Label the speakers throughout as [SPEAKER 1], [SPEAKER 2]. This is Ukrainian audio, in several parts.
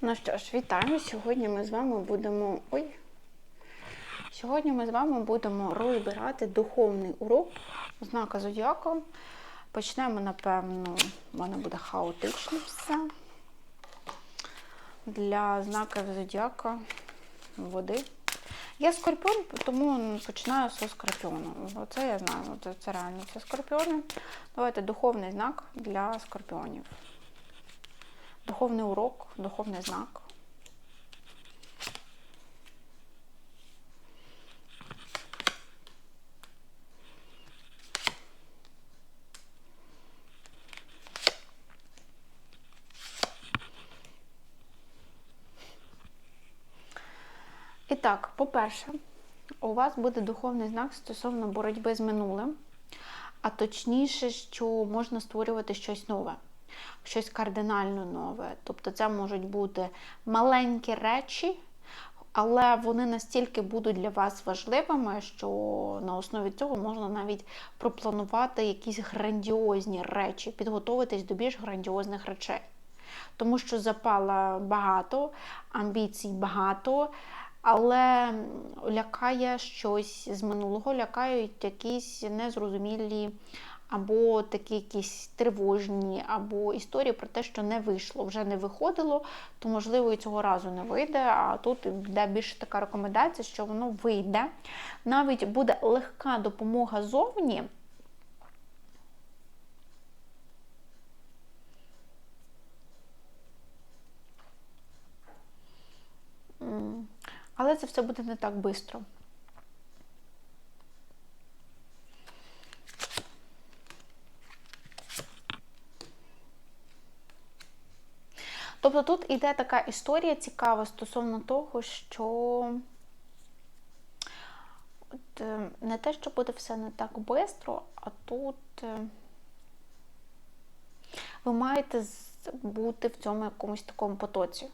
[SPEAKER 1] Ну що ж, вітаю! Сьогодні ми з вами будемо. Ой! Сьогодні ми з вами будемо розбирати духовний урок знака Зодіака. Почнемо, напевно, в мене буде хаотично все. Для знака Зодіака води. Я скорпіон, тому починаю зі скорпіону. Оце я знаю, це, це реально це скорпіони. Давайте духовний знак для скорпіонів. Духовний урок, духовний знак. І так, по-перше, у вас буде духовний знак стосовно боротьби з минулим, а точніше, що можна створювати щось нове щось кардинально нове. Тобто це можуть бути маленькі речі, але вони настільки будуть для вас важливими, що на основі цього можна навіть пропланувати якісь грандіозні речі, підготуватись до більш грандіозних речей. Тому що запала багато, амбіцій багато. Але лякає щось з минулого, лякають якісь незрозумілі або такі якісь тривожні, або історії про те, що не вийшло, вже не виходило, то, можливо, і цього разу не вийде. А тут йде більше така рекомендація, що воно вийде. Навіть буде легка допомога зовні. Але це все буде не так швидко. Тобто тут іде така історія цікава стосовно того, що от, е, не те, що буде все не так швидко, а тут е, ви маєте бути в цьому якомусь такому потоці.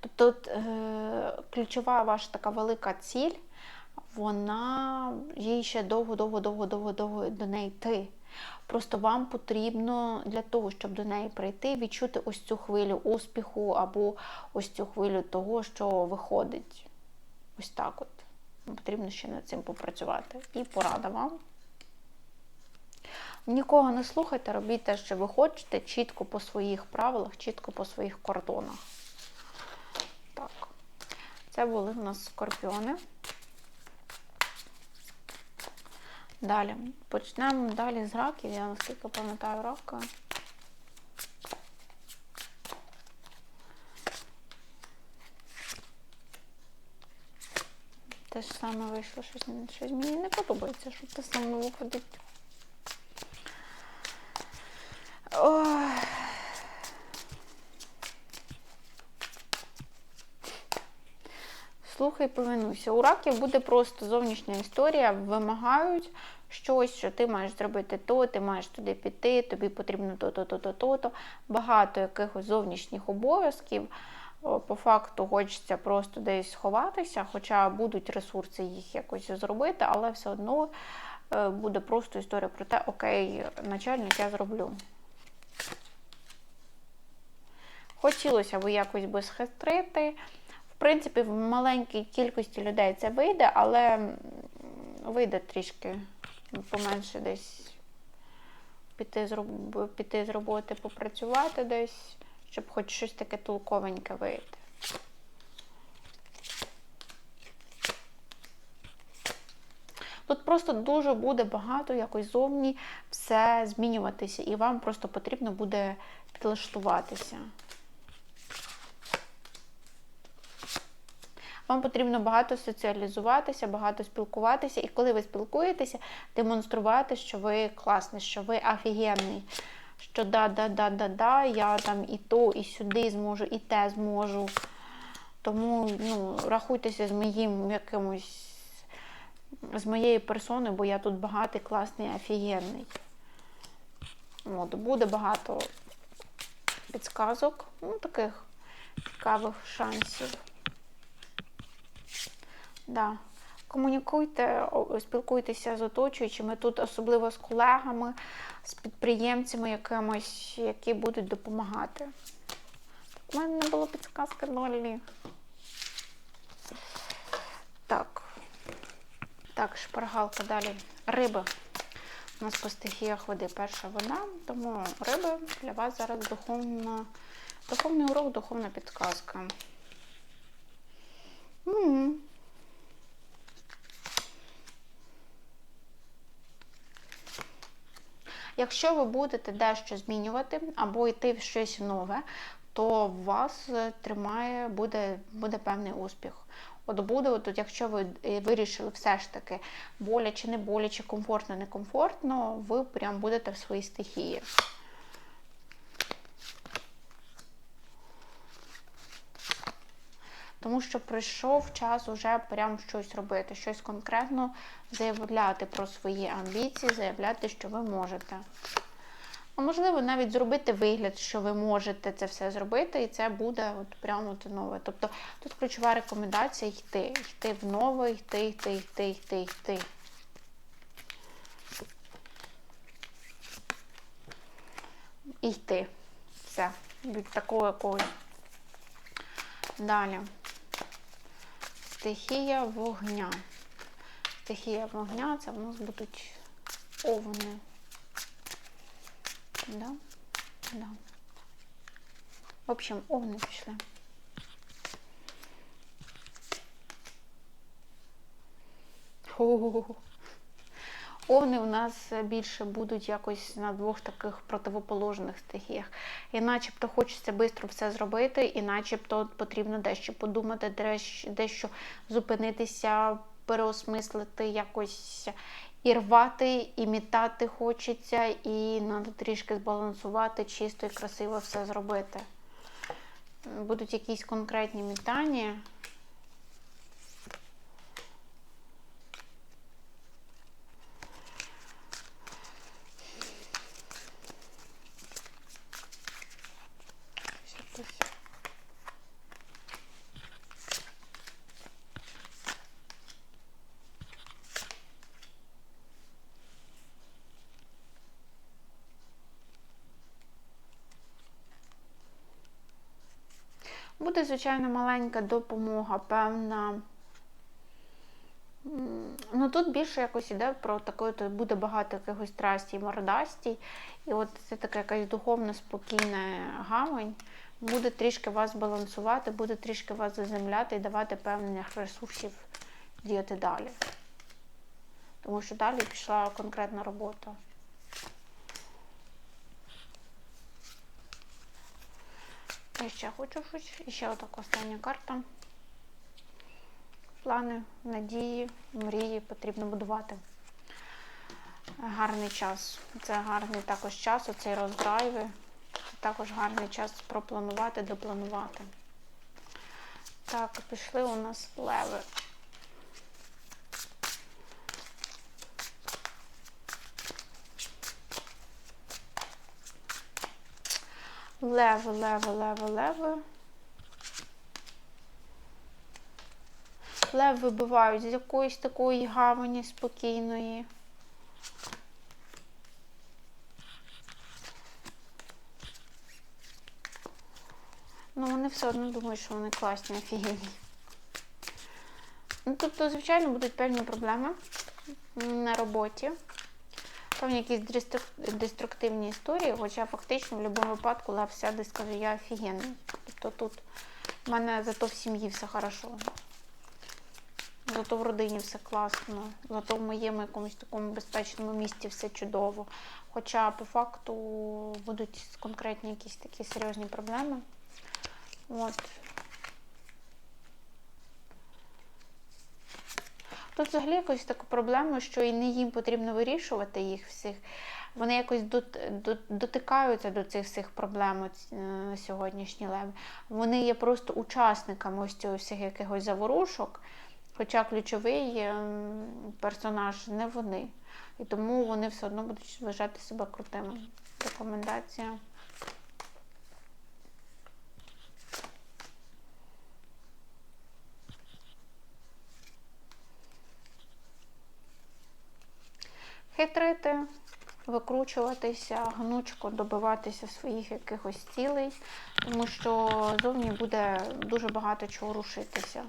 [SPEAKER 1] Тобто от, е, ключова ваша така велика ціль, вона їй ще довго-довго-довго-довго-довго до неї йти. Просто вам потрібно для того, щоб до неї прийти, відчути ось цю хвилю успіху, або ось цю хвилю того, що виходить. Ось так от. Потрібно ще над цим попрацювати. І порада вам. Нікого не слухайте, робіть те, що ви хочете, чітко по своїх правилах, чітко по своїх кордонах. Так, це були в нас скорпіони. Далі. Почнемо далі з раків. Я наскільки пам'ятаю рака. Те ж саме вийшло, щось, щось мені не подобається, що те саме виходить. Ой. Слухай, повинуйся. У раків буде просто зовнішня історія, вимагають щось, що ти маєш зробити то, ти маєш туди піти, тобі потрібно то-то, то-то, то-то. Багато якихось зовнішніх обов'язків. По факту хочеться просто десь сховатися, хоча будуть ресурси їх якось зробити, але все одно е, буде просто історія про те, окей, начальник я зроблю. Хотілося б якось би схитрити. В принципі, в маленькій кількості людей це вийде, але вийде трішки поменше десь піти з, піти з роботи, попрацювати десь, щоб хоч щось таке толковеньке вийти. Тут просто дуже буде багато якось зовні все змінюватися, і вам просто потрібно буде підлаштуватися. Вам потрібно багато соціалізуватися, багато спілкуватися, і коли ви спілкуєтеся, демонструвати, що ви класний, що ви офігенний. Що да-да-да-да-да, я там і то, і сюди зможу, і те зможу. Тому ну, рахуйтеся з моїм якимось, з моєю персоною, бо я тут багатий, класний, офігенний. От, Буде багато підсказок, ну, таких цікавих шансів. Да. Комунікуйте, спілкуйтеся з оточуючими, тут особливо з колегами, з підприємцями якимось, які будуть допомагати. У мене не було підсказки долі. Так. Так, шпаргалка далі. Риби. У нас по стихіях води перша вода, тому риби для вас зараз духовна, духовний урок, духовна підказка. М. Якщо ви будете дещо змінювати або йти в щось нове, то вас е, тримає, буде, буде певний успіх. От буде, от, якщо ви е, вирішили все ж таки боляче, не боляче, комфортно, некомфортно, ви прям будете в своїй стихії. Тому що прийшов час уже прям щось робити, щось конкретно заявляти про свої амбіції, заявляти, що ви можете. А можливо, навіть зробити вигляд, що ви можете це все зробити, і це буде от прямо от нове. Тобто тут ключова рекомендація йти, йти в нове, йти, йти, йти, йти, йти. І йти. Все. Від такого якогось. Далі. Стихія вогня. Стихія вогня це в нас будуть овни. Да? Да. В общем, овни пішли. Хо-хо-хо. Овни у нас більше будуть якось на двох таких противоположних стихіях. І начебто хочеться швидко все зробити, і начебто потрібно дещо подумати, дещо зупинитися, переосмислити, якось і рвати, і мітати хочеться, і треба трішки збалансувати, чисто і красиво все зробити. Будуть якісь конкретні мітання. Буде, звичайно, маленька допомога, певна. Ну Тут більше якось іде про таке, то буде багато якихось трастій, мордастій. І от це така якась духовно спокійна гавань, буде трішки вас балансувати, буде трішки вас заземляти і давати певних ресурсів діяти далі. Тому що далі пішла конкретна робота. Я ще хочу щось. І ще отак остання карта. Плани, надії, мрії потрібно будувати. Гарний час. Це гарний також час, оцей роздрайви. Також гарний час пропланувати, допланувати. Так, пішли у нас леви. Леви, леви, леви, леви. Лев вибивають з якоїсь такої гавані спокійної. Ну, вони все одно думають, що вони класні, офігенні. Ну, тобто, звичайно, будуть певні проблеми на роботі певні якісь деструктивні історії, хоча фактично в будь-якому випадку Лев сяде і скаже, я офігенний. Тобто тут в мене зато в сім'ї все хорошо. Зато в родині все класно, зато в моєму якомусь такому безпечному місці все чудово. Хоча по факту будуть конкретні якісь такі серйозні проблеми. От. Тут взагалі якось така проблема, що і не їм потрібно вирішувати їх всіх. Вони якось дотикаються до цих всіх проблем е, сьогоднішні леви. Вони є просто учасниками ось цього всіх якихось заворушок, хоча ключовий ем, персонаж не вони. І тому вони все одно будуть вважати себе крутими. Рекомендація. Хитрити, викручуватися, гнучко добиватися своїх якихось цілей, тому що зовні буде дуже багато чого рушитися.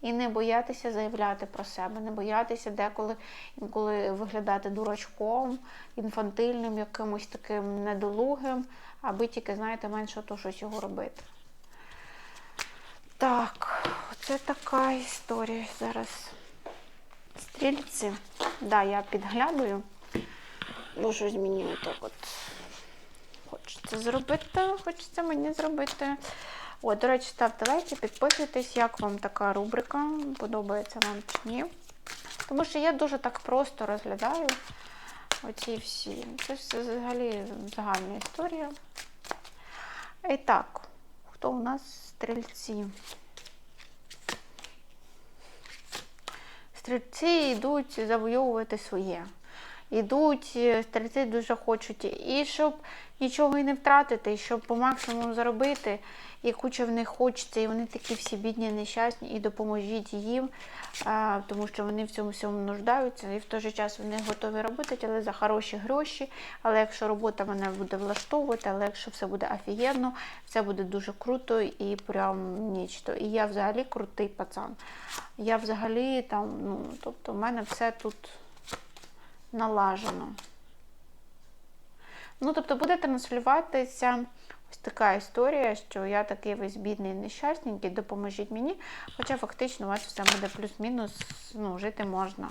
[SPEAKER 1] І не боятися заявляти про себе, не боятися деколи інколи виглядати дурачком, інфантильним, якимось таким недолугим, аби тільки, знаєте, менше то щось його робити. Так, це така історія зараз. Стрільці. Да, я підглядую. Ну, щось мені отак от хочеться зробити, хочеться мені зробити. О, до речі, ставте лайки, підписуйтесь, як вам така рубрика, подобається вам чи ні. Тому що я дуже так просто розглядаю оці всі. Це все взагалі загальна історія. І так, хто у нас стрільці? Стрільці йдуть завойовувати своє. Йдуть, е, стрільці дуже хочуть, і щоб нічого і не втратити, і щоб по максимуму заробити, і куча в них хочеться, і вони такі всі бідні, нещасні, і допоможіть їм, тому що вони в цьому всьому нуждаються, і в той же час вони готові робити, але за хороші гроші. Але якщо робота мене буде влаштовувати, але якщо все буде офігенно, все буде дуже круто і прям нічто. І я взагалі крутий пацан. Я взагалі там, ну, тобто, в мене все тут налажено. Ну, тобто, буде транслюватися ось така історія, що я такий весь бідний нещасненький, допоможіть мені. Хоча фактично у вас все буде плюс-мінус, ну, жити можна.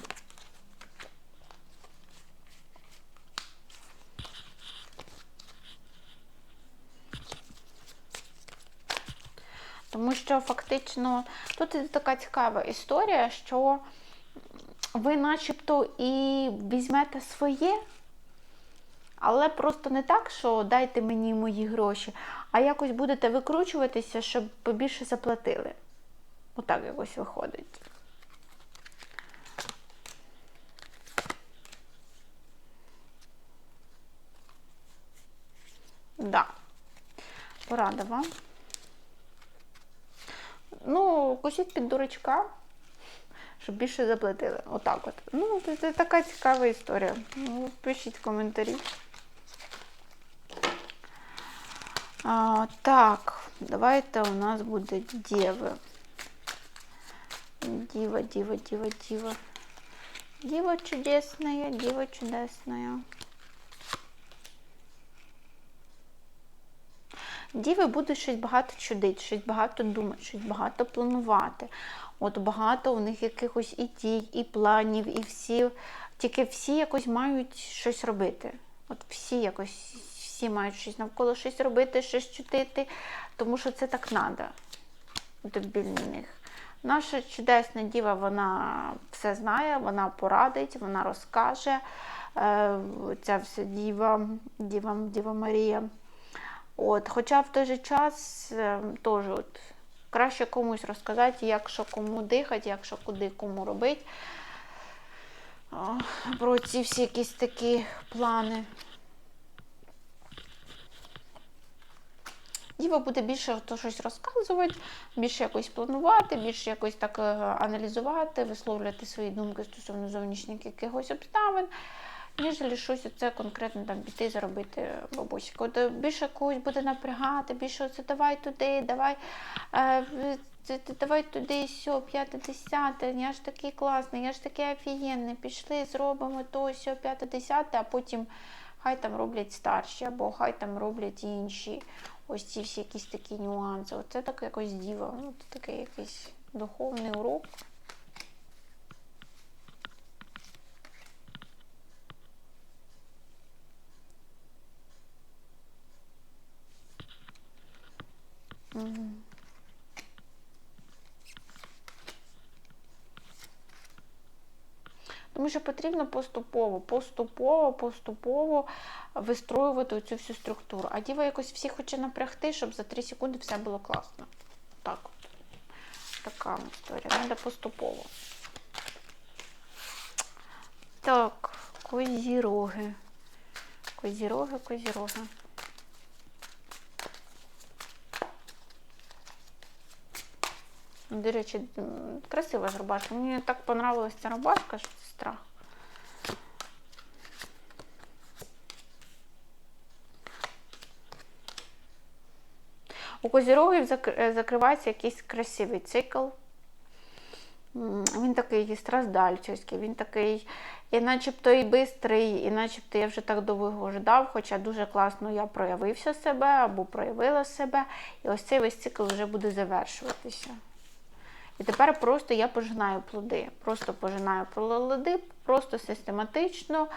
[SPEAKER 1] Тому що фактично тут така цікава історія, що ви начебто і візьмете своє, але просто не так, що дайте мені мої гроші, а якось будете викручуватися, щоб побільше заплатили. Отак якось виходить. Да. Порада вам. Ну, косіть під дурачка щоб більше заплатили. Отак от. Ну, це, така цікава історія. Ну, Пишіть коментарі. А, Так, давайте у нас буде діви. Діва, діва, діва, діва. Діва чудесная, діва чудесная. Діви будуть щось багато чудити, щось багато думати, щось багато планувати. От багато у них якихось ідей, і планів, і всі, тільки всі якось мають щось робити. От всі якось всі мають щось навколо щось робити, щось чутити, тому що це так. Біля них. Наша чудесна діва, вона все знає, вона порадить, вона розкаже. Е, ця вся діва, діва, діва Марія. От, Хоча в той же час е, теж от, краще комусь розказати, як що кому дихати, як що куди кому робити. Про ці всі якісь такі плани. Діва буде більше то щось розказувати, більше якось планувати, більше якось так е, аналізувати, висловлювати свої думки стосовно зовнішніх якихось обставин ніж щось оце конкретно там піти заробити бабусіка. От більше когось буде напрягати, більше оце давай туди, давай е, давай туди, сьо, п'яте, десяте, я ж такий класний, я ж такий офігенний, пішли, зробимо то, сьо, п'яте, десяте, а потім хай там роблять старші, або хай там роблять інші. Ось ці всі якісь такі нюанси. Оце так якось діва. Ну, такий якийсь духовний урок. Тому що потрібно поступово, поступово, поступово вистроювати цю всю структуру. А діва якось всі хоче напрягти, щоб за 3 секунди все було класно. Так от. Така історія. Треба поступово. Так, козіроги. Козіроги, козіроги. До речі, красива ж рубашка. Мені так понравилась ця рубашка, що це страх. У козірогів е, закривається якийсь красивий цикл. Він такий страждальчиський, він такий, і начебто і бистрий, і начебто я вже так довго ждав, хоча дуже класно я проявився себе або проявила себе. І ось цей весь цикл вже буде завершуватися. І тепер просто я пожинаю плоди. Просто пожинаю плоди, просто систематично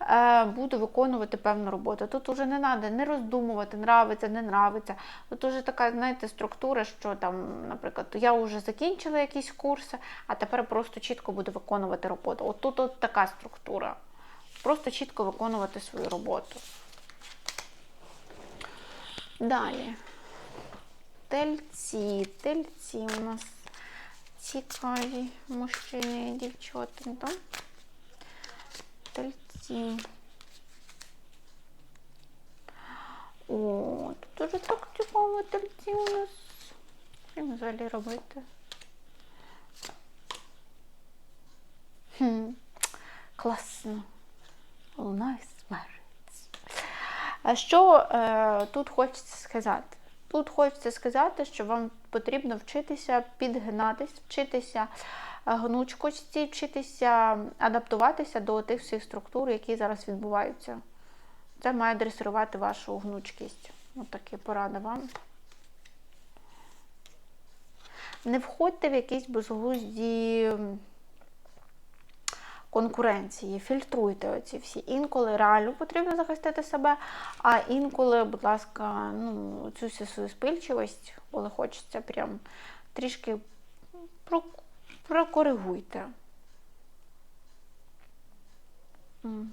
[SPEAKER 1] е, буду виконувати певну роботу. Тут уже не треба не роздумувати, нравиться, не нравиться. Тут уже така, знаєте, структура, що там, наприклад, я вже закінчила якісь курси, а тепер просто чітко буду виконувати роботу. От тут от така структура. Просто чітко виконувати свою роботу. Далі. Тельці, тельці у нас цікаві мужчини і дівчатинка. Тельці. О, тут дуже так цікаво тельці у нас. Їм взагалі робити? Хм, класно. Лунає смерть. А що е, тут хочеться сказати? Тут хочеться сказати, що вам потрібно вчитися підгинатись, вчитися е, гнучкості, вчитися адаптуватися до тих всіх структур, які зараз відбуваються. Це має дресирувати вашу гнучкість. Ось такі поради вам. Не входьте в якісь безглузді конкуренції, фільтруйте оці всі. Інколи реально потрібно захистити себе, а інколи, будь ласка, ну, цю свою спильчивість, коли хочеться прям трішки прокоригуйте. М.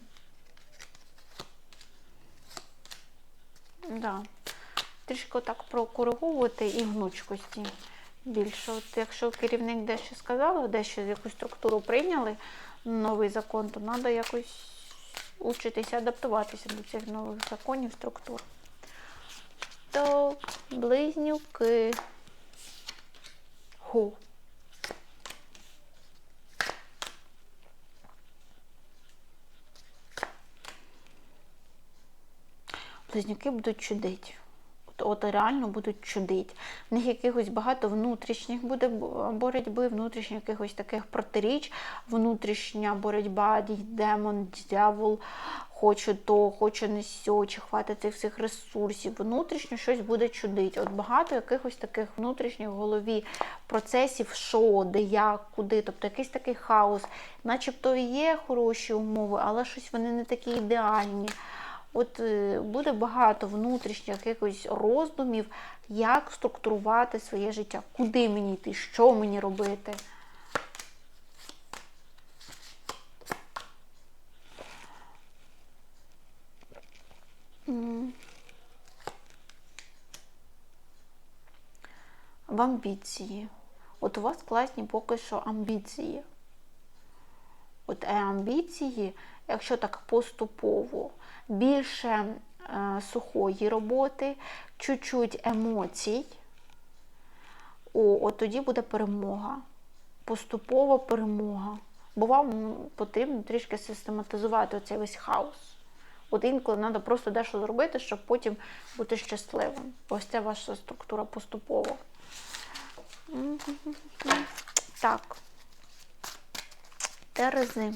[SPEAKER 1] Да. Трішки отак прокориговувати і гнучкості більше. От якщо керівник дещо сказав, дещо якусь структуру прийняли, новий закон, то треба якось учитися, адаптуватися до цих нових законів, структур. То близнюки. Ху. Близнюки будуть чудити. От, от реально будуть чудити. В них якихось багато внутрішніх буде боротьби, внутрішніх якихось таких протиріч, внутрішня боротьба, демон, дьявол, хочу то, хочу не сьо, чи хватить цих всіх ресурсів. Внутрішньо щось буде чудити. От багато якихось таких внутрішніх в голові процесів, що, де, як, куди. Тобто якийсь такий хаос. Начебто є хороші умови, але щось вони не такі ідеальні. От е, буде багато внутрішніх якихось роздумів, як структурувати своє життя, куди мені йти, що мені робити. В амбіції. От у вас класні поки що амбіції. От е, амбіції, якщо так поступово, більше е, сухої роботи, чуть-чуть емоцій, о, от тоді буде перемога. Поступова перемога. Бо вам потрібно трішки систематизувати оцей весь хаос. От інколи треба просто дещо зробити, щоб потім бути щасливим. Ось це ваша структура поступово. Так. Терези.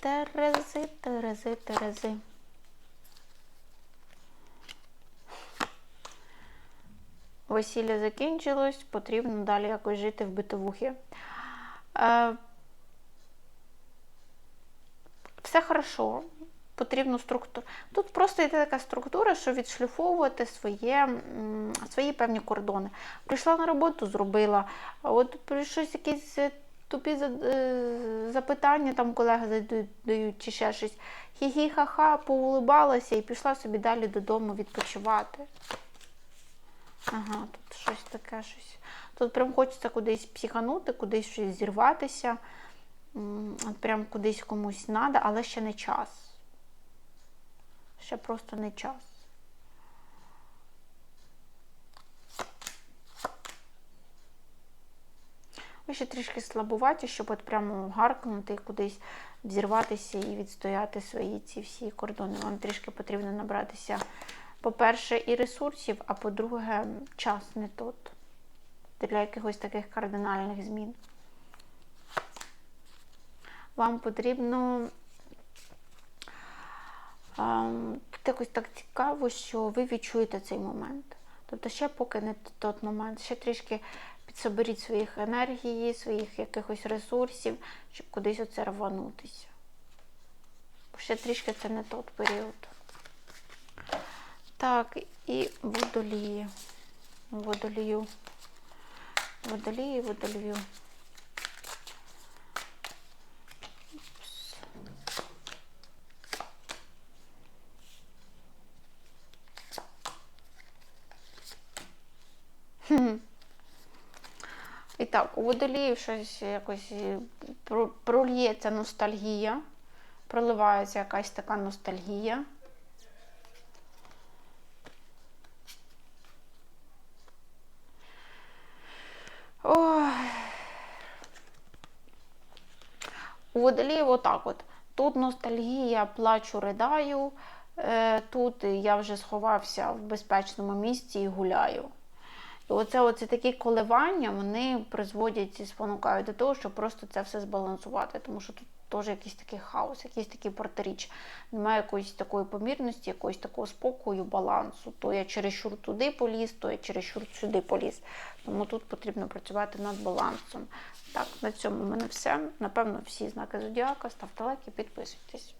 [SPEAKER 1] Терези, терези, терези. Весілля закінчилось, потрібно далі якось жити в битовухі. Е, все хорошо, потрібну структуру. Тут просто йде така структура, що відшліфовувати своє, свої певні кордони. Прийшла на роботу, зробила. От щось якісь е, тупі е, запитання, там колеги задають дають чи ще щось. Хі-хі-ха-ха, поулибалася і пішла собі далі додому відпочивати. Ага, тут щось таке щось. Тут прям хочеться кудись психанути, кудись щось зірватися. Прям кудись комусь треба, але ще не час. Ще просто не час. Ви ще трішки слабуваті, щоб от прямо гаркнути кудись, взірватися і відстояти свої ці всі кордони. Вам трішки потрібно набратися, по-перше, і ресурсів, а по-друге, час не тут. Для якихось таких кардинальних змін. Вам потрібно тут якось так цікаво, що ви відчуєте цей момент. Тобто ще поки не той момент, ще трішки підсоберіть своїх енергії, своїх якихось ресурсів, щоб кудись оце рванутися. Бо ще трішки це не той період. Так, і водолії. Водолію. Водолії, водолію. Хм. І так, у водоліїв щось якось е, прольється ностальгія, проливається якась така ностальгія. У водоліїв отак от. Тут ностальгія, плачу, ридаю. Е, Тут я вже сховався в безпечному місці і гуляю. І оце, оце такі коливання вони призводять і спонукають до того, щоб просто це все збалансувати, тому що тут теж якийсь такий хаос, якийсь такий протиріч. Немає якоїсь такої помірності, якогось такого спокою, балансу. То я чересчур туди поліз, то я чересчур сюди поліз. Тому тут потрібно працювати над балансом. Так, на цьому в мене все. Напевно, всі знаки зодіака. Ставте лайки, підписуйтесь.